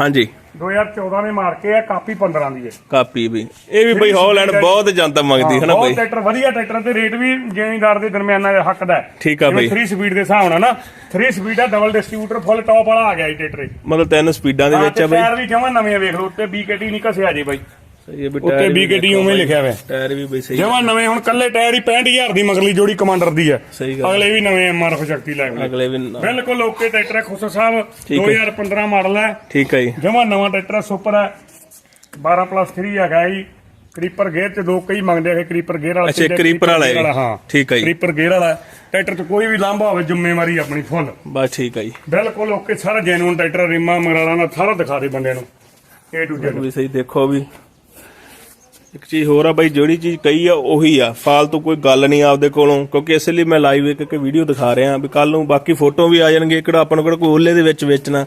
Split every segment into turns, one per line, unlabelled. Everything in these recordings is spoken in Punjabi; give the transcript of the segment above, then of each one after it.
ਹਾਂਜੀ।
2014 ਦੇ ਮਾਰਕੇ ਆ ਕਾਪੀ 15 ਦੀ ਹੈ।
ਕਾਪੀ ਵੀ। ਇਹ ਵੀ ਬਈ ਹੌਲੈਂਡ ਬਹੁਤ ਜਨਤਾ ਮੰਗਦੀ ਹੈ ਨਾ
ਬਹੁਤ
ਬਈ।
ਟਰੈਕਟਰ ਵਧੀਆ ਟਰੈਕਟਰ ਤੇ ਰੇਟ ਵੀ ਜ਼ਿਮੀਂਦਾਰ ਦੇ ਦਰਮਿਆਨਾ ਦੇ ਹੱਕ ਦਾ ਹੈ।
ਠੀਕ ਆ ਬਈ।
3 ਸਪੀਡ ਦੇ ਹਿਸਾਬ ਨਾਲ ਨਾ 3 ਸਪੀਡ ਦਾ ਡਬਲ ਡਿਸਟ੍ਰੀਬਿਊਟਰ ਫੁੱਲ ਟੌਪ ਵਾਲਾ ਆ ਗਿਆ ਜੀ ਟਰੈਕਟਰ
ਮਤਲਬ ਤਿੰਨ ਸਪੀਡਾਂ ਦੇ ਵਿੱਚ ਆ ਬਈ।
ਟਾਇਰ ਵੀ ਜਮਾ ਨਵੇਂ ਵੇਖ ਲਓ ਉੱਤੇ BKT ਨਹੀਂ ਘਸਿਆ ਜੀ ਬਾਈ।
ਸਹੀ ਹੈ ਵੀ
ਉੱਤੇ
ਟਾਇਰ ਵੀ
BKT ਉਵੇਂ ਲਿਖਿਆ ਹੋਇਆ।
ਟਾਇਰ ਵੀ ਬਈ ਸਹੀ
ਜਮਾ ਨਵੇਂ ਹੁਣ ਕੱਲੇ ਟਾਇਰ ਹੀ 65000 ਦੀ ਮਗਲੀ ਜੋੜੀ ਕਮਾਂਡਰ ਦੀ ਹੈ।
ਸਹੀ ਗੱਲ
ਅਗਲੇ ਵੀ ਨਵੇਂ ਐਮਆਰਐਫ ਸ਼ਕਤੀ ਲੈ ਗਏ
ਅਗਲੇ ਵੀ ਨਾ-
ਬਿਲਕੁਲ ਓਕੇ ਟਰੈਕਟਰ ਹੈ ਖੁਸਰ ਸਾਹਿਬ।
ਠੀਕ ਹੈ।
2015 ਮਾਡਲ ਹੈ।
ਠੀਕ ਹੈ ਜੀ।
ਜਮਾ ਨਵਾਂ ਟਰੈਕਟਰ ਹੈ ਸੁਪਰ ਹੈ। 12 ਪਲੱਸ 3 ਹੈਗਾ ਜੀ। ਕਰੀਪਰ ਗੇਅਰ ਚ ਦੋ ਕਈ ਮੰਗਦੇ ਆ ਕਿ ਕਰੀਪਰ ਗੇਅਰ ਵਾਲਾ
ਅੱਛਾ, ਕਰੀਪਰ ਵਾਲਾ ਹੈ।
ਹਾਂ।
ਠੀਕ ਹੈ ਜੀ।
ਕਰੀਪਰ ਗੇਅਰ ਵਾਲਾ ਹੈ। ਟਰੈਕਟਰ ਚ ਕੋਈ ਵੀ ਲਾਂਭਾ ਹੋਵੇ ਜ਼ਿੰਮੇਵਾਰੀ ਆਪਣੀ ਫੁੱਲ।
ਬਸ ਠੀਕ ਹੈ ਜੀ।
ਬਿਲਕੁਲ ਓਕੇ ਸਾਰਾ ਜੈਨੂਨ ਟਰੈਕਟਰ ਰਿਮਾ ਮਗਰਾਲਾ ਦਾ ਸਾਰਾ ਦਿਖਾ ਦੇ ਬੰਦੇ ਨੂੰ। A to Z
ਵੀ ਸਹੀ ਦੇਖੋ ਵੀ ਇੱਕ ਚੀਜ਼ ਹੋਰ ਆ ਬਾਈ, ਜਿਹੜੀ ਚੀਜ਼ ਕਹੀ ਆ, ਉਹੀ ਆ। ਫਾਲਤੂ ਕੋਈ ਗੱਲ ਨਹੀਂ ਆਪਦੇ ਕੋਲੋਂ, ਕਿਉਂਕਿ ਇਸ ਲਈ ਮੈਂ ਲਾਈਵ ਇੱਕ ਇੱਕ ਵੀਡੀਓ ਦਿਖਾ ਰਿਹਾ ਵੀ ਕੱਲ ਨੂੰ ਬਾਕੀ ਫੋਟੋ ਵੀ ਆ ਜਾਣਗੇ, ਕਿਹੜਾ ਆਪਾਂ ਨੂੰ ਕਿਹੜਾ ਕੋਈ ਓਲੇ ਦੇ ਵਿੱਚ ਵੇਚਣਾ।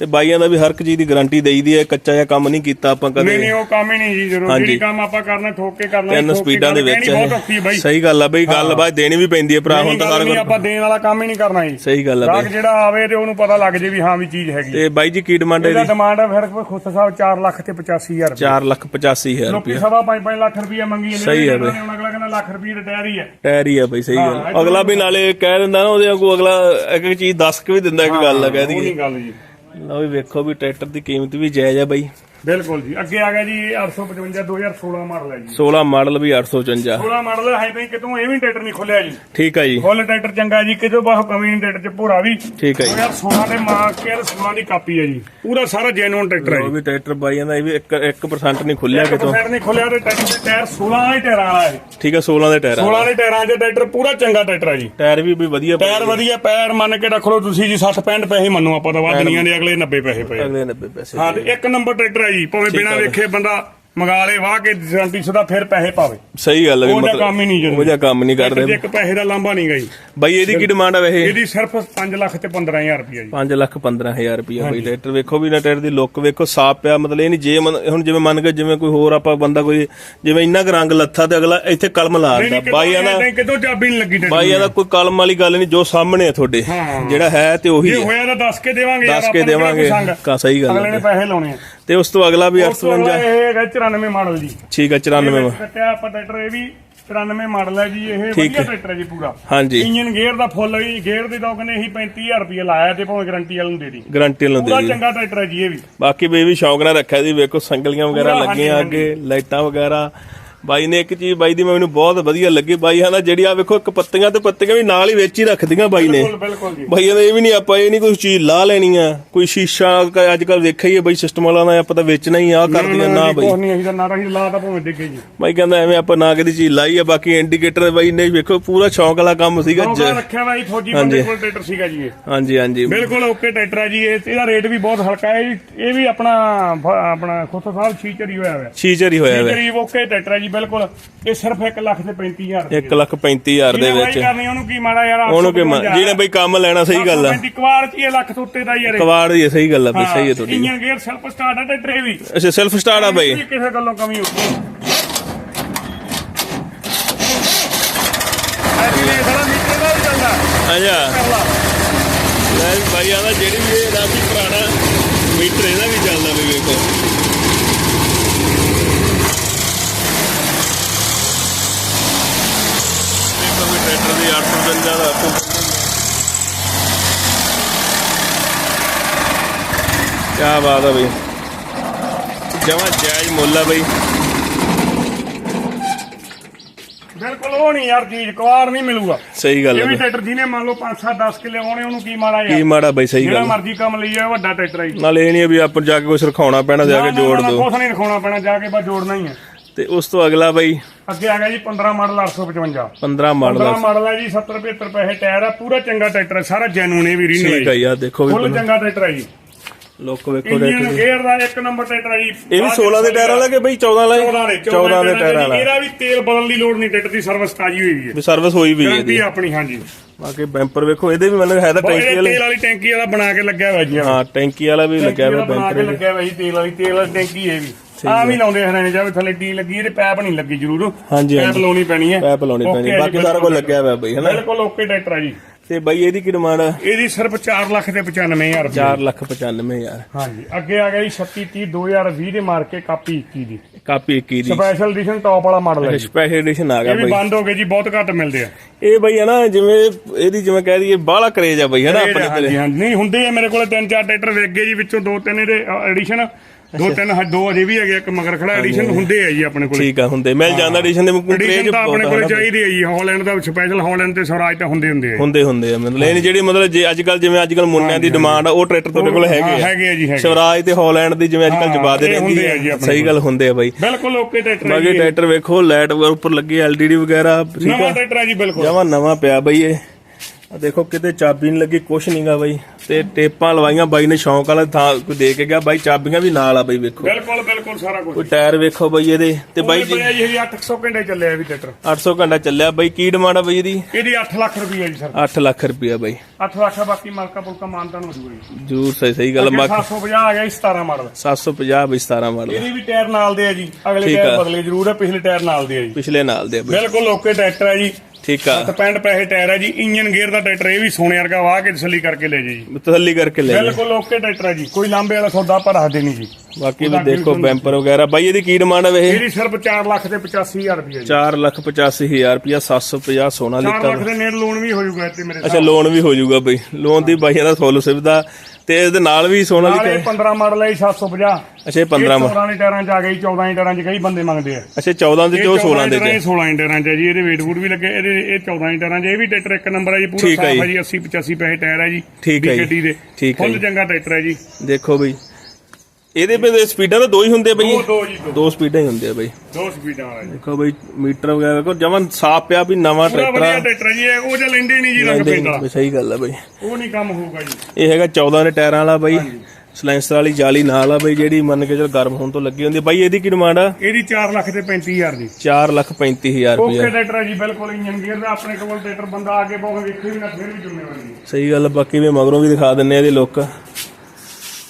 ਤੇ ਬਾਈਆਂ ਦਾ ਵੀ ਹਰ ਇੱਕ ਚੀਜ਼ ਦੀ ਗਾਰੰਟੀ ਦੇਈਦੀ ਹੈ ਕੱਚਾ ਜਿਹਾ ਕੰਮ ਨਹੀਂ ਕੀਤਾ ਆਪਾਂ
ਨਹੀਂ
ਕਦੇ।
ਨਹੀਂ ਉਹ ਕੰਮ ਹੀ ਨਹੀਂ ਜੀ
ਹਾਂਜੀ।
ਜਿਹੜੀ ਕੰਮ ਆਪਾਂ ਕਰਨਾ ਠੋਕ ਕੇ ਕਰਨਾ
ਤਿੰਨ
ਠੋਕ ਕੇ
ਸਪੀਡਾਂ ਦੇ
ਕਰਨਾ,
ਵਿੱਚ
ਕਹਿਣੀ ਬਹੁਤ ਔਖੀ ਹੈ ਬਾਈ।
ਸਹੀ ਗੱਲ ਆ ਬਈ ਗੱਲਬਾਤ ਦੇਣੀ ਵੀ ਪੈਂਦੀ ਹੈ ਭਰਾ ਹੁਣ ਤਾਂ ਸਾਰਾ
ਨਹੀਂ,
ਕੁਝ
ਆਪਾਂ ਦੇਣ ਵਾਲਾ ਕੰਮ ਹੀ ਨਹੀਂ ਕਰਨਾ ਜੀ।
ਸਹੀ ਗੱਲ ਆ
ਗਾਹਕ
ਬਈ।
ਜਿਹੜਾ ਆਵੇ ਤੇ ਉਹਨੂੰ ਪਤਾ ਲੱਗ ਜੇ ਵੀ ਹਾਂ ਵੀ ਚੀਜ਼ ਹੈਗੀ।
ਤੇ ਬਾਈ ਜੀ ਕੀ ਡਿਮਾਂਡ ਹੈ
ਇਹਦਾ
ਇਹਦੀ?
ਡਿਮਾਂਡ ਹੈ ਫਿਰ ਖੁੱਤ ਸਾਹਿਬ 4 ਲੱਖ ਤੇ 85000 ਰੁਪਏ।
4 ਲੱਖ 85000
ਲੋਕੀ
ਰੁਪਏ।
ਸਵਾ 5-5 ਲੱਖ ਰੁਪਏ ਮੰਗੀ ਜਾਂਦੇ
ਸਹੀ ਹੈ ਬਈ।
ਅਗਲਾ ਕਹਿੰਦਾ ਲੱਖ ਰੁਪਏ ਦਾ ਟਾਇਰ ਹੀ ਹੈ
ਟਾਇਰ ਹੀ ਆ ਬਈ ਸਹੀ ਗੱਲ ਅਗਲਾ ਵੀ ਨਾਲੇ ਕਹਿ ਦਿੰਦਾ ਨਾ ਉਹਦੇ ਕੋਲ ਅਗਲਾ ਇੱਕ ਇੱਕ ਚੀਜ਼ ਦੱਸ ਕੇ ਵੀ ਦਿੰਦਾ ਇੱਕ ਗੱਲ ਆ ਕਹਿ
ਉਹ
ਦਈਏ।
ਨਹੀਂ ਗੱਲ ਜੀ।
ਲਓ ਵੀ ਵੇਖੋ ਵੀ ਟਰੈਕਟਰ ਦੀ ਕੀਮਤ ਵੀ ਜਾਇਜ਼ ਆ ਬਾਈ।
ਬਿਲਕੁਲ ਜੀ। ਅੱਗੇ ਆ ਗਿਆ ਜੀ 855 2016 ਮਾਡਲ ਹੈ ਜੀ।
16 ਮਾਡਲ ਵੀ 855
16 ਮਾਡਲ ਹੈ ਤਾਂ ਕਿਤੋਂ ਇਹ ਵੀ ਟਰੈਕਟਰ ਨਹੀਂ ਖੁੱਲਿਆ ਜੀ।
ਠੀਕ ਆ ਜੀ।
ਫੁੱਲ ਟਰੈਕਟਰ ਚੰਗਾ ਜੀ ਕਿਤੋਂ ਬਾਹ ਕਮੀ ਨਹੀਂ ਟਰੈਕਟਰ ਚ ਭੋਰਾ ਵੀ।
ਠੀਕ ਆ ਜੀ।
2016 ਦੇ ਮਾਰਕ ਕੇ 16 ਦੀ ਕਾਪੀ ਹੈ ਜੀ। ਪੂਰਾ ਸਾਰਾ ਜੈਨੂਨ ਟਰੈਕਟਰ ਹੈ
ਉਹ ਵੀ ਟਰੈਕਟਰ ਬਾਈਆਂ ਦਾ ਇਹ ਵੀ 1 1% ਨਹੀਂ ਖੁੱਲਿਆ ਕਿਤੋਂ।
ਸਾਈਡ ਨਹੀਂ ਖੁੱਲਿਆ ਤੇ ਟਰੈਕਟਰ ਦੇ ਟਾਇਰ 16 ਵਾਲੇ ਟਾਇਰਾਂ ਵਾਲਾ ਹੈ।
ਠੀਕ ਆ 16 ਦੇ ਟਾਇਰ
16 ਵਾਲੇ। ਟਾਇਰਾਂ 'ਚ ਟਰੈਕਟਰ ਪੂਰਾ ਚੰਗਾ ਟਰੈਕਟਰ ਹੈ ਜੀ।
ਟਾਇਰ ਵੀ ਵੀ ਵਧੀਆ
ਟਾਇਰ ਵਧੀਆ ਪੈਰ ਮੰਨ ਕੇ ਰੱਖ ਲਓ ਤੁਸੀਂ ਜੀ 60 65 ਪੈਸੇ ਮੰਨੋ ਆਪਾਂ ਤਾਂ ਵੱਧ ਨਹੀਂ ਆਂਦੇ ਅਗਲੇ 90 ਪੈਸੇ ਪਏ
ਅਗਲੇ 90 ਪੈਸੇ
ਹਾਂ ਤੇ ਇੱਕ ਨੰਬਰ ਟਰੈਕਟਰ ਹੈ ਜੀ ਭਾਵੇਂ
ਠੀਕ
ਬਿਨਾ
ਆ।
ਵੇਖੇ ਬੰਦਾ ਮੰਗਾ ਲੇ ਵਾਹ ਕੇ ਗਾਰੰਟੀ ਸਦਾ ਫਿਰ ਪੈਸੇ ਪਾਵੇ।
ਸਹੀ ਗੱਲ ਹੈ
ਉਹਦਾ ਕੰਮ ਹੀ ਨਹੀਂ ਜਦੋਂ
ਉਹ ਜਿਹਾ ਕੰਮ ਨਹੀਂ
'ਚ
ਕਰਦੇ।
ਇੱਕ ਪੈਸੇ ਦਾ ਲਾਂਭਾ ਨਹੀਂ ਗਈ।
ਬਾਈ ਇਹਦੀ ਕੀ ਡਿਮਾਂਡ ਆ ਵੈਸੇ?
ਇਹਦੀ ਸਿਰਫ 5 ਲੱਖ ਤੇ 15000 ਰੁਪਏ ਜੀ।
5 ਲੱਖ 15000 ਰੁਪਏ ਬਈ ਟਰੈਕਟਰ ਵੇਖੋ ਵੀ ਨਾ ਟਰੈਕਟਰ ਦੀ ਲੁੱਕ ਵੇਖੋ ਸਾਫ਼ ਪਿਆ ਮਤਲਬ ਇਹ ਨਹੀਂ ਜੇ ਮੰਨ- ਹੁਣ ਜਿਵੇਂ ਮੰਨ ਕੇ ਜਿਵੇਂ ਕੋਈ ਹੋਰ ਆਪਾਂ ਬੰਦਾ ਕੋਈ ਜਿਵੇਂ ਇੰਨਾ ਕੁ ਰੰਗ ਲੱਥਾ ਤੇ ਅਗਲਾ ਇੱਥੇ ਕਲਮ ਲਾ ਦਿੰਦਾ। ਬਾਈ ਆ ਨਾ
ਨਹੀਂ ਕਿਤੋਂ ਚਾਬੀ ਨਹੀਂ ਲੱਗੀ
ਬਾਈ ਇਹਦਾ ਕੋਈ ਕਲਮ ਵਾਲੀ ਗੱਲ ਨਹੀਂ ਜੋ ਸਾਹਮਣੇ ਆ ਤੁਹਾਡੇ
ਹਾਂ।
ਜਿਹੜਾ ਹੈ ਤੇ ਉਹੀ
ਜੇ
ਹੈ
ਹੋਇਆ ਤਾਂ ਦੱਸ ਕੇ ਦੇਵਾਂਗੇ
ਦੱਸ ਕੇ ਦੇਵਾਂਗੇ। ਕਾ ਸਹੀ ਗੱਲ
ਅਗਲੇ ਨੇ
ਹੈ
ਪੈਸੇ ਲਾਉਣੇ ਆ।
ਤੇ ਉਸ ਤੋਂ ਅਗਲਾ ਵੀ
ਉਸ ਤੋਂ ਅਗਲਾ
855
ਇਹ ਹੈਗਾ 94 ਮਾਡਲ ਜੀ।
ਠੀਕ ਹੈ 94
ਇਹ ਕੱਟਿਆ ਆਪਾਂ ਟਰੈਕਟਰ ਇਹ ਵੀ 94 ਮਾਡਲ ਹੈ ਜੀ ਇਹ ਵਧੀਆ ਟਰੈਕਟਰ ਹੈ ਜੀ ਪੂਰਾ।
ਹਾਂਜੀ।
ਇੰਜਨ ਗੇਅਰ ਦਾ ਫੁੱਲ ਹੈ ਜੀ ਗੇਅਰ ਦੇ ਤਾਂ ਕਹਿੰਦੇ ਇਹੀ 35000 ਰੁਪਏ ਲਾਇਆ ਤੇ ਭਾਵੇਂ ਗਾਰੰਟੀ ਵਾਲ ਨੂੰ ਦੇ ਦੀ।
ਗਾਰੰਟੀ ਨਾਲ
ਪੂਰਾ
ਦੇ।
ਚੰਗਾ ਟਰੈਕਟਰ ਹੈ ਜੀ ਇਹ ਵੀ।
ਬਾਕੀ ਵੀ ਸ਼ੌਂਕ ਨਾਲ ਰੱਖਿਆ ਸੀ ਵੇਖੋ ਸੰਗਲੀਆਂ ਵਗੈਰਾ ਲੱਗੀਆਂ ਅੱਗੇ ਲਾਈਟਾਂ ਵਗੈਰਾ। ਬਾਈ ਨੇ ਇੱਕ ਚੀਜ਼ ਬਾਈ ਦੀ ਮੈਨੂੰ ਬਹੁਤ ਵਧੀਆ ਲੱਗੀ ਬਾਈ ਹਨਾ ਜਿਹੜੀ ਆ ਵੇਖੋ ਇੱਕ ਪੱਤੀਆਂ ਤੇ ਪੱਤੀਆਂ ਵੀ ਨਾਲ ਹੀ ਵਿੱਚ ਹੀ ਰੱਖਦੀਆਂ ਬਾਈ ਨੇ। ਬਾਈ ਇਹ ਵੀ ਨਹੀਂ ਆਪਾਂ ਇਹ ਨਹੀਂ ਕੋਈ ਚੀਜ਼ ਲਾ ਲੈਣੀ ਆ ਕੋਈ ਸ਼ੀਸ਼ਾ ਅੱਜ ਕੱਲ ਵੇਖਿਆ ਹੀ ਆ ਬਾਈ ਸਿਸਟਮ ਵਾਲਾ ਦਾ ਆਪਾਂ ਤਾਂ ਵੇਚਣਾ ਹੀ ਆ ਕਰਦੀਆਂ ਨਾ ਬਾਈ।
ਕੋਈ ਨਹੀਂ ਅਸੀਂ ਤਾਂ ਨਾ ਰਹੀ ਲਾ ਤਾਂ ਭਾਵੇਂ ਡਿੱਗੇ ਜੀ।
ਬਾਈ ਕਹਿੰਦਾ ਐਵੇਂ ਆਪਾਂ ਨਾ ਕਦੀ ਚੀਜ਼ ਲਾਈ ਆ ਬਾਕੀ ਇੰਡੀਕੇਟਰ ਬਾਈ ਨੇ ਵੇਖੋ ਪੂਰਾ ਸ਼ੌਂਕ ਵਾਲਾ ਕੰਮ ਸੀਗਾ ਜ-
ਰੱਖਿਆ ਜੀ ਫੌਜੀ ਬੰਦੇ ਕੋਲ ਟਰੈਕਟਰ ਸੀਗਾ ਜੀ ਇਹ।
ਹਾਂਜੀ ਹਾਂਜੀ।
ਬਿਲਕੁਲ ਓਕੇ ਟਰੈਕਟਰ ਹੈ ਜੀ ਇਹ ਇਹਦਾ ਰੇਟ ਵੀ ਬਹੁਤ ਹਲਕਾ ਹੈ ਜੀ। ਇਹ ਵੀ ਆਪਣਾ ਆਪਣਾ ਖੋਤੋ ਸਾਹਿਬ ਛੀਚਰ ਹੀ ਹੋਇਆ ਹੋਇਆ।
ਸ਼ੀਚਰ ਹੀ ਹੋਇਆ। ਵੇ
ਗਰੀਬ ਓਕੇ ਟਰੈਕਟਰ ਹੈ ਜੀ ਬਿਲਕੁਲ। ਇਹ ਸਿਰਫ 1 ਲੱਖ ਤੇ 35000 ਰੁਪਏ
1 ਲੱਖ 35000 ਦੇ ਵਿੱਚ।
ਕਰਨੀ ਉਹਨੂੰ ਕੀ ਮਾੜਾ ਯਾਰ
ਉਹਨੂੰ ਕਿ ਜਿਹਨੇ ਬਈ ਕੰਮ ਲੈਣਾ ਸਹੀ ਗੱਲ ਆ।
ਕਵਾੜ ਚ ਲੱਖ ਤੋਂ ਉੱਤੇ ਦਾ ਯਾਰ।
ਕਵਾੜ ਦੀ ਸਹੀ ਗੱਲ ਆ ਬਈ ਸਹੀ ਹੈ ਤੁਹਾਡੀ।
ਇੰਜਨ ਗੇਅਰ ਸੈਲਫ ਸਟਾਰਟ ਹੈ ਟਰੈਕਟਰ ਇਹ ਵੀ।
ਅੱਛਾ ਸੈਲਫ ਸਟਾਰਟ ਆ ਬਾਈ।
ਕਿਸੇ ਗੱਲੋਂ ਕਮੀ ਹੋਊਗੀ ਸਾਰਾ ਮੀਟਰ ਦਾ ਵੀ ਚੱਲਦਾ।
ਅੱਛਾ।
ਲਾ।
ਬਾਈ ਆਦਾ ਜਿਹੜੀ ਵੀ ਇਹ ਰਾਤੀ ਪੁਰਾਣਾ ਮੀਟਰ ਇਹਦਾ ਵੀ ਚੱਲਦਾ ਵੀ ਵੇਖੋ। ਵੀ ਟਰੈਕਟਰ ਦੀ 855 ਦਾ ਕੀ ਬਾਤ ਆ ਬਈ। ਜਮਾ ਜਾਇਜ਼ ਮੁੱਲ ਆ ਬਈ।
ਬਿਲਕੁਲ ਉਹ ਨਹੀਂ ਯਾਰ ਚੀਜ਼ ਕਵਾੜ ਨਹੀਂ ਮਿਲੂਗਾ।
ਸਹੀ ਗੱਲ
ਇਹ
ਆ
ਵੀ। ਟਰੈਕਟਰ ਜਿਹਨੇ ਮੰਨ ਲਓ 5-7 10 ਕਿੱਲੇ ਆਉਣੇ ਉਹਨੂੰ ਕੀ ਮਾੜਾ
ਕੀ
ਯਾਰ
ਮਾੜਾ ਬਈ ਸਹੀ
ਜਿਹੜਾ
ਗੱਲ
ਮਰਜ਼ੀ ਕੰਮ ਲਈ ਆ ਵੱਡਾ ਟਰੈਕਟਰ ਹੈ
ਨਾਲ ਇਹ ਨਹੀਂ ਵੀ ਆਪਾਂ ਜਾ ਕੇ ਕੁਝ ਰਖਾਉਣਾ ਪੈਣਾ ਜਾ ਕੇ ਜੋੜ ਦੋ।
ਕੁਛ ਨਹੀਂ ਰਖਾਉਣਾ ਪੈਣਾ ਜਾ ਕੇ ਬਸ ਜੋੜਨਾ ਹੀ ਹੈ
ਤੇ ਉਸ ਤੋਂ ਅਗਲਾ ਬਈ
ਅੱਗੇ ਆ ਗਿਆ ਜੀ 15 ਮਾਡਲ 855
15 ਮਾਡਲ
15
ਦਾ
ਮਾਡਲ ਹੈ ਜੀ 70 75 ਪੈਸੇ ਟਾਇਰ ਆ ਪੂਰਾ ਚੰਗਾ ਟਰੈਕਟਰ ਹੈ ਸਾਰਾ ਜੈਨੂਨ ਇਹ ਵੀ ਰੀਨ
ਠੀਕ ਆ ਯਾਰ ਦੇਖੋ
ਫੁੱਲ
ਵੀ
ਚੰਗਾ ਟਰੈਕਟਰ ਹੈ ਜੀ।
ਲੋਕ ਵੇਖੋ
ਇੰਜਨ ਗੇਅਰ ਦਾ ਇੱਕ ਨੰਬਰ ਟਰੈਕਟਰ ਹੈ ਜੀ।
ਇਹ ਵੀ 16 ਦੇ ਟਾਇਰ ਵਾਲਾ ਕਿ ਬਈ 14 ਵਾਲਾ
14 ਦੇ
14 ਦੇ ਟਾਇਰ ਵਾਲਾ।
ਇਹਦਾ ਵੀ ਤੇਲ ਬਦਲਣ ਦੀ ਲੋੜ ਨਹੀਂ ਟਰੈਕਟਰ ਦੀ ਸਰਵਿਸ ਤਾਜੀ ਹੋਈ ਹੈ।
ਵੀ ਸਰਵਿਸ ਹੋਈ ਵੀ ਹੈ ਇਹਦੀ।
ਆਪਣੀ ਹਾਂਜੀ।
ਬਾਕੀ ਬੈਂਪਰ ਵੇਖੋ ਇਹਦੇ ਵੀ ਮੈਨੂੰ ਹੈ ਤਾਂ ਟੈਂਕੀ ਵਾਲੇ।
ਤੇਲ ਵਾਲੀ ਟੈਂਕੀ ਵਾਲਾ ਬਣਾ ਕੇ ਲੱਗਿਆ ਹੋਇਆ ਜੀ।
ਹਾਂ ਟੈਂਕੀ ਵਾਲਾ ਵੀ ਲੱਗਿਆ ਹੋਇਆ
ਬਣਾ ਕੇ
ਬੈਂਪਰ
ਲੱਗਿਆ ਹੋਇਆ ਜੀ ਤੇਲ ਵਾਲੀ। ਤੇਲ ਵਾਲੀ ਟੈਂਕੀ ਇਹ ਵੀ। ਆ ਵੀ ਲਾਉਂਦੇ ਹਰਿਆਣੇ ਜਾਵੇ ਥੱਲੇ ਟੀ ਲੱਗੀ ਇਹਦੇ ਪੈਪ ਨਹੀਂ ਲੱਗੀ ਜ਼ਰੂਰ।
ਹਾਂਜੀ,
ਪੈਪ
ਹਾਂਜੀ।
ਲਾਉਣੀ ਪੈਣੀ ਹੈ।
ਪੈਪ ਲਾਉਣੀ
Okay
ਪੈਣੀ
ਹੈ ਜੀ,
ਬਾਕੀ ਸਾਰਾ ਕੁਝ ਲੱਗਿਆ ਹੋਇਆ ਬਈ ਹਨਾ
ਬਿਲਕੁਲ ਓਕੇ ਟਰੈਕਟਰ ਹੈ ਜੀ।
ਤੇ ਬਾਈ ਇਹਦੀ ਕੀ ਡਿਮਾਂਡ ਆ?
ਇਹਦੀ ਸਿਰਫ 4 ਲੱਖ ਤੇ 95000 ਰੁਪਏ।
4 ਲੱਖ 95 ਹਜ਼ਾਰ।
ਹਾਂਜੀ ਅੱਗੇ ਆ ਗਿਆ ਜੀ 36 30 2020 ਦੇ ਮਾਰ ਕੇ ਕਾਪੀ 21 ਦੀ।
ਕਾਪੀ 21 ਦੀ।
ਸਪੈਸ਼ਲ ਐਡੀਸ਼ਨ ਟੌਪ ਵਾਲਾ ਮਾਡਲ ਹੈ ਜੀ।
ਸਪੈਸ਼ਲ ਐਡੀਸ਼ਨ ਆ ਗਿਆ
ਇਹ ਵੀ
ਬਾਈ।
ਬੰਦ ਹੋ ਗਏ ਜੀ ਬਹੁਤ ਘੱਟ ਮਿਲਦੇ ਆ।
ਇਹ ਬਈ ਹੈ ਨਾ ਜਿਵੇਂ ਇਹਦੀ ਜਿਵੇਂ ਕਹਿ ਦਈਏ ਬਾਹਲਾ ਕਰੇਜ ਆ ਬਈ ਹੈ ਨਾ ਆਪਣੇ
ਹਾਂਜੀ
ਤੇ
ਹਾਂਜੀ ਨਹੀਂ ਹੁੰਦੇ ਆ ਮੇਰੇ ਕੋਲ ਤਿੰਨ ਚਾਰ ਟਰੈਕਟਰ ਵੇਖ ਗਏ ਜੀ ਵਿੱਚੋਂ ਦੋ ਤਿੰਨ ਇਹਦੇ ਐਡੀਸ਼ਨ ਦੋ ਤਿੰਨ ਹ- ਦੋ ਅਜੇ ਵੀ ਹੈਗੇ ਇੱਕ ਮਗਰ ਖੜਾ ਐਡੀਸ਼ਨ ਹੁੰਦੇ ਆ ਜੀ ਆਪਣੇ ਕੋਲ।
ਠੀਕ ਆ ਹੁੰਦੇ। ਮਿਲ ਜਾਂਦਾ ਐਡੀਸ਼ਨ ਦੇ
ਐਡੀਸ਼ਨ ਤਾਂ ਆਪਣੇ ਕੋਲ ਚਾਹੀਦੀ ਹੈ ਜੀ ਹਾਲੈਂਡ ਦਾ ਸਪੈਸ਼ਲ ਹਾਲੈਂਡ ਤੇ ਸਵਰਾਜ ਤਾਂ ਹੁੰਦੇ ਹੁੰਦੇ ਆ
ਹੁੰਦੇ ਹੁੰਦੇ ਆ। ਮਤਲਬ ਇਹ ਜਿਹੜੀ ਮਤਲਬ ਜੇ ਅੱਜ ਕੱਲ ਜਿਵੇਂ ਅੱਜ ਕੱਲ ਮੁੰਨਿਆਂ ਦੀ ਡਿਮਾਂਡ ਆ ਉਹ ਟਰੈਕਟਰ ਤੁਹਾਡੇ ਕੋਲ ਹੈਗੇ ਆ।
ਹੈਗੇ ਆ ਜੀ ਹੈਗੇ
ਸਵਰਾਜ ਤੇ ਹਾਲੈਂਡ ਦੀ ਜਿਵੇਂ ਅੱਜ ਕੱਲ ਜਵਾਦੇ ਰਹਿੰਦੀ
ਹੁੰਦੇ ਆ।
ਸਹੀ ਗੱਲ ਹੁੰਦੇ ਆ ਬਾਈ।
ਬਿਲਕੁਲ ਓਕੇ ਟਰੈਕਟਰ ਹੈ
ਬਾਕੀ
ਜੀ
ਟਰੈਕਟਰ ਵੇਖੋ ਲਾਈਟ ਉੱਪਰ ਲੱਗੀ ਐਲਡੀਡੀ ਵਗੈਰਾ ਠੀਕ
ਨਵਾਂ
ਆ
ਟਰੈਕਟਰ ਹੈ ਜੀ ਬਿਲਕੁਲ।
ਜਮਾ ਨਵਾਂ ਪਿਆ ਬਈ ਇਹ। ਆ ਦੇਖੋ ਕਿਤੇ ਚਾਬੀ ਨਹੀਂ ਲੱਗੀ ਕੁਛ ਨਹੀਂਗਾ ਬਾਈ। ਤੇ ਟੇਪਾਂ ਲਵਾਈਆਂ ਬਾਈ ਨੇ ਸ਼ੌਂਕ ਵਾਲਾ ਥਾਂ ਕੋਈ ਦੇ ਕੇ ਗਿਆ। ਬਾਈ ਚਾਬੀਆਂ ਵੀ ਨਾਲ ਆ ਬਾਈ ਵੇਖੋ।
ਬਿਲਕੁਲ ਬਿਲਕੁਲ ਸਾਰਾ ਕੁਝ
ਕੋਈ ਟਾਇਰ ਵੇਖੋ ਬਾਈ ਇਹਦੇ। ਤੇ ਬਾਈ ਜੀ
ਇਹ 800 ਘੰਟੇ ਚੱਲਿਆ ਵੀ ਟਰੈਕਟਰ।
800 ਘੰਟਾ ਚੱਲਿਆ। ਬਾਈ ਕੀ ਡਿਮਾਂਡ ਆ ਬਾਈ ਇਹਦੀ?
ਇਹਦੀ 8 ਲੱਖ ਰੁਪਏ ਜੀ ਸਰ।
8 ਲੱਖ ਰੁਪਇਆ ਬਾਈ।
8 ਲੱਖ ਆ, ਬਾਕੀ ਮਾਲਕਾ ਪੁਲਕਾ ਮਾਨਤਾ ਨੂੰ ਹੋ ਜੂਗਾ
ਜੂਰ ਸਹੀ ਸਹੀ ਗੱਲ
ਅੱਗੇ
ਮਾ
750 ਆ ਗਿਆ ਜੀ 17 ਮਾਡਲ।
750 ਬਈ 17 ਮਾਡਲ।
ਇਹਦੇ ਵੀ ਟਾਇਰ ਨਾਲ ਦੇ ਆ ਜੀ। ਅਗਲੇ ਟਾਇਰ
ਆ।
ਬਦਲੇ ਜ਼ਰੂਰ ਹੈ ਪਿਛਲੇ ਟਾਇਰ ਨਾਲ ਦੇ ਆ ਜੀ।
ਪਿਛਲੇ ਨਾਲ ਦੇ ਆ
ਬਿਲਕੁਲ ਓਕੇ ਟਰੈਕਟਰ ਹੈ ਜੀ।
ਠੀਕ ਆ।
65 ਪੈਸੇ ਟਾਇਰ ਹੈ ਜੀ ਇੰਜਨ ਗੇਅਰ ਦਾ ਟਰੈਕਟਰ ਇਹ ਵੀ ਸੋਨੇ ਵਰਗਾ ਵਾਹ ਕੇ ਤਸੱਲੀ ਕਰਕੇ ਲੈ ਜੇ।
ਤਸੱਲੀ ਕਰਕੇ ਲੈ
ਬਿਲਕੁਲ ਓਕੇ ਟਰੈਕਟਰ ਹੈ ਜੀ ਕੋਈ ਲਾਂਬੇ ਵਾਲਾ ਸੌਦਾ ਆਪਾਂ ਰੱਖਦੇ ਨਹੀਂ ਜੀ।
ਬਾਕੀ ਵੀ ਦੇਖੋ ਬੈਂਪਰ ਵਗੈਰਾ। ਬਾਈ ਇਹਦੀ ਕੀ ਡਿਮਾਂਡ ਆ ਵੇ
ਇਹਦੀ ਸਿਰਫ 4 ਲੱਖ ਤੇ 85000 ਰੁਪਏ ਜੀ।
4 ਲੱਖ 85 ਹਜ਼ਾਰ ਰੁਪਇਆ 750 ਸੋਨਾ
4
ਲਿੱਤਾ
ਲੱਖ ਦੇ ਨੇੜ ਲੋਨ ਵੀ ਹੋ ਜਾਊਗਾ ਇੱਥੇ ਮੇਰੇ
ਅੱਛਾ ਲੋਨ ਵੀ ਹੋ ਜਾਊਗਾ ਬਈ। ਲੋਨ ਦੀ ਬਾਈਆਂ ਦਾ ਫੁੱਲ ਸੁਵਿਧਾ ਤੇ ਇਹਦੇ ਨਾਲ ਵੀ ਸੋਨਾ ਲਿੱਤਾ
15 ਮਾਡਲ ਹੈ ਜੀ 750
ਅੱਛਾ ਇਹ 15 ਮਾ-
14 ਦੇ ਟਾਇਰਾਂ ਚ ਆ ਗਈ 14 ਦੇ ਟਾਇਰਾਂ ਚ ਕਈ ਬੰਦੇ ਮੰਗਦੇ ਆ।
ਅੱਛਾ 14 ਦੇ ਚੋ 16 ਦੇ
14
ਚ।
ਇਹ 16 ਇੰਟਰਾਂ ਚ ਹੈ ਜੀ ਇਹਦੇ weight ਵੂਟ ਵੀ ਲੱਗੇ ਇਹਦੇ ਇਹ 14 ਇੰਟਰਾਂ ਚ ਇਹ ਵੀ ਟਰੈਕਟਰ ਇੱਕ ਨੰਬਰ ਹੈ ਜੀ ਪੂਰਾ
ਹੈ
ਸਾਫ਼ ਹੈ
ਜੀ।
ਜੀ 80 85 ਪੈਸੇ ਟਾਇਰ ਹੈ ਜੀ
ਠੀਕ ਹੈ ਜੀ।
ਦੇ।
ਠੀਕ ਹੈ
ਫੁੱਲ। ਚੰਗਾ ਟਰੈਕਟਰ ਹੈ ਜੀ।
ਦੇਖੋ ਬਈ ਇਹਦੇ ਪੇ ਸਪੀਡਾਂ ਤਾਂ ਦੋ ਹੀ ਹੁੰਦੇ ਆ ਬਈ
ਦੋ ਦੋ ਜੀ ਦੋ।
ਦੋ ਸਪੀਡਾਂ ਹੀ ਹੁੰਦੇ ਆ ਬਈ।
ਦੋ ਸਪੀਡਾਂ ਵਾਲਾ ਜੀ।
ਦੇਖੋ ਬਈ ਮੀਟਰ ਵਗੈਰਾ ਦੇਖੋ ਜਮਨ ਸਾਫ਼ ਪਿਆ ਵੀ ਨਵਾਂ
ਪੂਰਾ
ਟਰੈਕਟਰ
ਵਧੀਆ
ਆ
ਟਰੈਕਟਰ ਜੀ ਇਹ ਉਹ ਜਿਹਾ ਲੈਂਦੇ ਨਹੀਂ ਜੀ ਰੰਗ ਵਾਲਾ
ਸਹੀ ਗੱਲ ਆ ਬਈ।
ਉਹ ਨਹੀਂ ਕੰਮ ਹੋਊਗਾ ਜੀ।
ਇਹ ਹੈਗਾ 14 ਦੇ ਟਾਇਰਾਂ ਵਾਲਾ ਬਈ ਸਲੈਂਸਰ ਵਾਲੀ ਜਾਲੀ ਨਾਲ ਆ ਬਈ ਜਿਹੜੀ ਮੰਨ ਕੇ ਚਲ ਗਰਮ ਹੋਣ ਤੋਂ ਲੱਗੀ ਹੁੰਦੀ ਆ। ਬਾਈ ਇਹਦੀ ਕੀ ਡਿਮਾਂਡ ਆ?
ਇਹਦੀ 4 ਲੱਖ ਤੇ 35000 ਦੀ।
4 ਲੱਖ 35000
ਓਕੇ
ਰੁਪਇਆ
ਟਰੈਕਟਰ ਜੀ ਬਿਲਕੁਲ ਇੰਜਨ ਗੇਅਰ ਦਾ। ਆਪਣੇ ਕੋਲ ਟਰੈਕਟਰ ਬੰਦਾ ਆ ਕੇ ਬਹੁਤ ਵੇਖੇ ਵੀ ਨਾ ਫਿਰ ਵੀ ਜ਼ਿੰਮੇਵਾਰੀ
ਸਹੀ ਗੱਲ ਆ, ਬਾਕੀ ਵੀ ਮਗਰੋਂ ਵੀ ਦਿਖਾ ਦਿੰਨੇ ਆ ਇਹਦੇ ਲੁੱਕ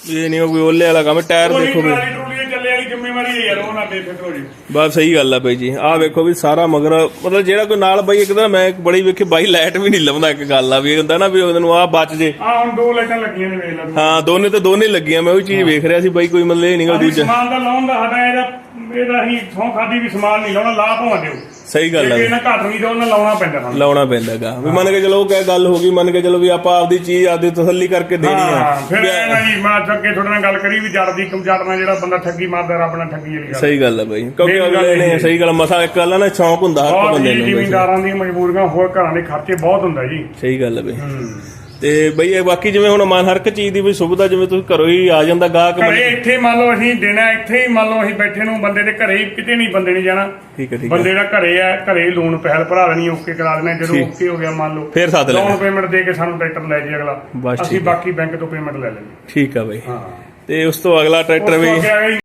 ਇਹ ਨਹੀਂ ਕੋਈ ਓਲੇ ਵਾਲਾ ਕੰਮ ਟਾਇਰ
ਕੋਈ
ਦੇਖੋ ਬਈ
ਟਰਾਲੀ ਟਰੂਲੀ ਚੱਲੇ ਵਾਲੀ ਜ਼ਿੰਮੇਵਾਰੀ ਹੈ ਯਾਰ ਉਹ ਨਾ ਬੇਫਿਕਰ ਹੋ ਜੀ
ਬਸ ਸਹੀ ਗੱਲ ਆ ਬਈ ਜੀ। ਆਹ ਵੇਖੋ ਵੀ ਸਾਰਾ ਮਗਰ ਮਤਲਬ ਜਿਹੜਾ ਕੋਈ ਨਾਲ ਬਾਈ ਇੱਕ ਤਾਂ ਮੈਂ ਇੱਕ ਬੜੀ ਵੇਖੀ ਬਾਈ ਲਾਈਟ ਵੀ ਨਹੀਂ ਲਾਉਂਦਾ ਇੱਕ ਗੱਲ ਆ ਵੀ ਇਹ ਹੁੰਦਾ ਨਾ ਵੀ ਉਹਨੂੰ ਆਹ ਬਚ ਜੇ।
ਆ ਹੁਣ ਦੋ ਲਾਈਟਾਂ ਲੱਗੀਆਂ ਨੇ ਵੇਖ ਲਾ ਤੂੰ।
ਹਾਂ ਦੋਨੇ ਤੇ ਦੋਨੇ ਲੱਗੀਆਂ ਮੈਂ ਉਹ ਚੀਜ਼ ਵੇਖ ਰਿਹਾ ਸੀ ਬਾਈ ਕੋਈ ਮਤਲਬ ਇਹ ਨਹੀਂ ਗਾ
ਅਸੀਂ
ਦੂਜਾ
ਸਮਾਨ ਦਾ ਲਾਉਣ ਦਾ ਸਾਡਾ ਇਹਦਾ ਇਹਦਾ ਹੀ ਸੌ ਖਾਦੀ ਵੀ ਸਮਾਨ ਨਹੀਂ ਲਾਉਣਾ ਲਾ ਭਾਵਾਂ ਦਿਓ।
ਸਹੀ ਗੱਲ ਆ।
ਜੇ ਇਹਨਾਂ ਘੱਟ ਨਹੀਂ ਤਾਂ ਉਹਨਾਂ ਲਾਉਣਾ ਪੈਂਦਾ ਸਾਨੂੰ
ਲਾਉਣਾ ਪੈਂਦਾਗਾ ਵੀ ਮੰਨ ਕੇ ਚਲੋ ਕਹਿ ਗੱਲ ਹੋ ਗਈ ਮੰਨ ਕੇ ਚਲੋ ਵੀ ਆਪਾਂ ਆਪਦੀ ਚੀਜ਼ ਆਪਦੀ ਤਸੱਲੀ ਕਰਕੇ ਦੇਣੀ ਆ।
ਹਾਂ ਫਿਰ ਇਹ ਨਾ ਜੀ ਮੈਂ ਅੱਗੇ ਤੁਹਾਡੇ ਨਾਲ ਗੱਲ ਕਰੀ ਵੀ ਜੜ ਦੀ ਕਮਜੜ ਨਾਲ ਜਿਹੜਾ ਬੰਦਾ ਠੱਗੀ ਮਾਰਦਾ ਰੱਬ ਨਾਲ ਠੱਗੀ ਵਾਲੀ ਗੱਲ।
ਸਹੀ ਗੱਲ ਆ ਬਾਈ। ਕਿਉਂਕਿ ਅਗਲੇ ਨੇ ਸਹੀ ਗੱਲ ਮਸਾ ਇੱਕ ਗੱਲ ਨਾ ਸ਼ੌਂਕ ਹੁੰਦਾ ਹਰ ਬੰਦੇ ਨੂੰ।
ਜ਼ਿਮੀਂਦਾਰਾਂ ਦੀਆਂ ਮਜਬੂਰੀਆਂ ਹੋਰ ਘਰਾਂ ਦੇ ਖਰਚੇ ਬਹੁਤ ਹੁੰਦਾ ਜੀ।
ਸਹੀ ਗੱਲ ਆ ਬਈ। ਤੇ ਬਈ ਇਹ ਬਾਕੀ ਜਿਵੇਂ ਹੁਣ ਮਨ ਹਰ ਇੱਕ ਚੀਜ਼ ਦੀ ਵੀ ਸੁਵਿਧਾ ਜਿਵੇਂ ਤੁਸੀਂ ਘਰੋਂ ਹੀ ਆ ਜਾਂਦਾ ਗਾਹਕ
ਘਰੇ ਇੱਥੇ ਮੰਨ ਲਓ ਅਸੀਂ ਦੇਣਾ ਇੱਥੇ ਹੀ ਮੰਨ ਲਓ ਅਸੀਂ ਬੈਠੇ ਨੂੰ ਬੰਦੇ ਦੇ ਘਰੇ ਹੀ ਕਿਤੇ ਨਹੀਂ ਬੰਦੇ ਨਹੀਂ ਜਾਣਾ।
ਠੀਕ ਹੈ ਠੀਕ ਹੈ।
ਬੰਦੇ ਦਾ ਘਰੇ ਆ ਘਰੇ ਲੋਨ ਪਹਿਲ ਭਰਾ ਦੇਣੀ ਓਕੇ ਕਰਾ ਦੇਣਾ ਜਦੋਂ
ਠੀਕ।
ਓਕੇ ਹੋ ਗਿਆ ਮੰਨ ਲਓ।
ਫੇਰ ਸੱਦ ਲੈਣਾ।
ਲੋਨ ਪੇਮੈਂਟ ਦੇ ਕੇ ਸਾਨੂੰ ਟਰੈਕਟਰ ਲੈ ਜੀ ਅਗਲਾ। ਅਸੀਂ
ਠੀਕ ਹੈ।
ਬਾਕੀ ਬੈਂਕ ਤੋਂ ਪੇਮੈਂਟ ਲੈ ਲੈਂਦੇ।
ਠੀਕ ਆ ਬਈ।
ਹਾਂ।
ਤੇ ਉਸ ਤੋਂ ਅਗਲਾ ਟਰੈਕਟਰ
ਤੋਂ
ਵੀ
ਅੱਗੇ ਆ